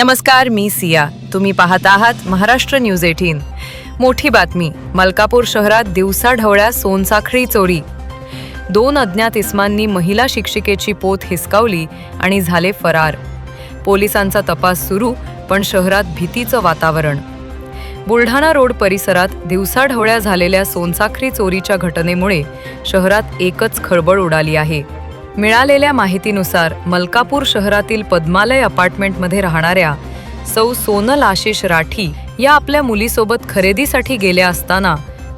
नमस्कार मी सिया. तुम्ही पाहत आहात महाराष्ट्र न्यूज एटीन. मोठी बातमी मलकापूर शहरात दिवसाढवळ्या सोनसाखळी चोरी. दोन अज्ञात इस्मांनी महिला शिक्षिकेची पोत हिसकावली आणि झाले फरार. पोलिसांचा तपास सुरू पण शहरात भीतीचं वातावरण. बुलढाणा रोड परिसरात दिवसाढवळ्या झालेल्या सोनसाखरी चोरीच्या घटनेमुळे शहरात एकच खळबळ उडाली आहे. मिळालेल्या माहितीनुसार मलकापूर शहरातील पद्मालय अपार्टमेंटमध्ये राहणाऱ्या सौ सोनल आशिष राठी या आपल्या मुलीसोबत खरेदीसाठी गेल्या असताना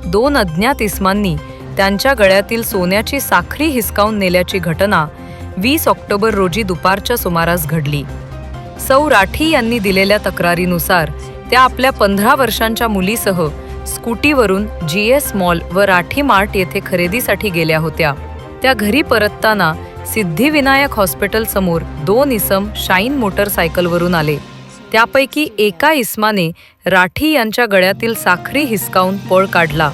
दोन अज्ञात इस्मांनी त्यांच्या गळ्यातील सोन्याची साखरी हिसकावून नेल्याची घटना वीस ऑक्टोबर रोजी दुपारच्या सुमारास घडली. सौ राठी यांनी दिलेल्या तक्रारीनुसार त्या आपल्या पंधरा वर्षांच्या मुलीसह स्कूटीवरून जी एस मॉल व राठी मार्ट येथे खरेदीसाठी गेल्या होत्या. त्या घरी परतताना सिद्धिविनायक हॉस्पिटल समोर दोन इसम शाईन मोटरसायकलवरून आले. त्यापैकी एका इसमाने राठी यांच्या गळ्यातील साखरी हिसकावून पळ काढला.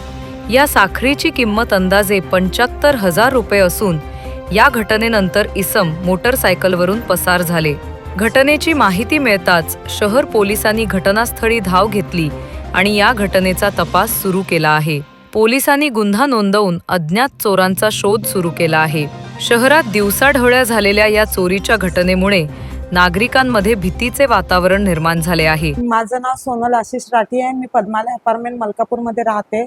या साखरीची किंमत अंदाजे पंच्याहत्तर हजार रुपये असून या घटनेनंतर इसम मोटरसायकलवरून पसार झाले. घटनेची माहिती मिळताच शहर पोलिसांनी घटनास्थळी धाव घेतली आणि या घटनेचा तपास सुरू केला आहे. पोलिसांनी गुन्हा नोंदवून अज्ञात चोरांचा शोध सुरू केला आहे. शहरात दिवसाढवळ्या झालेल्या या चोरीच्या घटनेमुळे नागरिकांमध्ये भीतीचे वातावरण निर्माण झाले आहे. माझं नाव सोनल आशिष राठी आहे. मी पद्मालय अपार्टमेंट मलकापूरमध्ये राहते.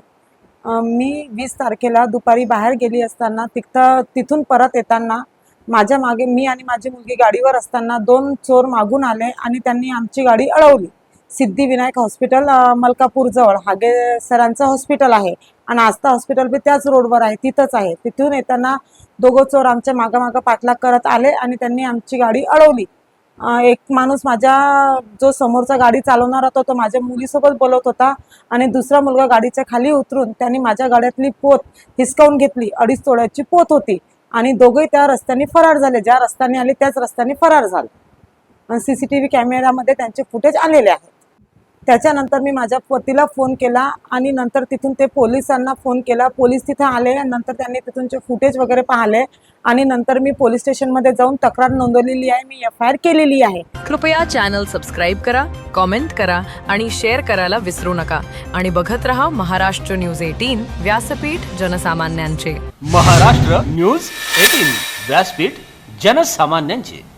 मी वीस तारखेला दुपारी बाहेर गेली असताना तिथं तिथून परत येताना माझ्या मागे मी आणि माझी मुलगी गाडीवर असताना दोन चोर मागून आले आणि त्यांनी आमची गाडी अडवली. सिद्धिविनायक हॉस्पिटल मलकापूरजवळ हागे सरांचं हॉस्पिटल आहे. आणि आस्था हॉस्पिटल बी त्याच रोडवर आहे तिथंच आहे. तिथून येताना दोघं चोर आमच्या मागं पाठलाग करत आले आणि त्यांनी आमची गाडी अडवली. एक माणूस माझ्या जो समोरचा गाडी चालवणार होता तो माझ्या मुलीसोबत बोलत होता आणि दुसरा मुलगा गाडीच्या खाली उतरून त्यांनी माझ्या गाड्यातली पोत हिसकावून घेतली अडीच तोड्याची पोत होती. आणि दोघे त्या रस्त्याने फरार झाले. ज्या रस्त्याने आले त्याच रस्त्याने फरार झाले. सी सी टी व्ही कॅमेऱ्यामध्ये त्यांचे फुटेज आलेले आहेत त्याच्यानंतर मी माझ्या पतीला फोन केला आणि नंतर तिथून ते पोलिसांना फोन केला. पोलीस तिथे आले नंतर त्यांनी तिथूनचे फुटेज वगैरे पाहिले आणि नंतर मी पोलीस स्टेशनमध्ये जाऊन तक्रार नोंदवलेली आहे मी एफ आय आर केलेली आहे. कृपया चॅनल सबस्क्राईब करा कॉमेंट करा आणि शेअर करायला विसरू नका. आणि बघत रहा महाराष्ट्र न्यूज एटीन व्यासपीठ जनसामान्यांचे. महाराष्ट्र न्यूज एटीन व्यासपीठ जनसामान्यांचे.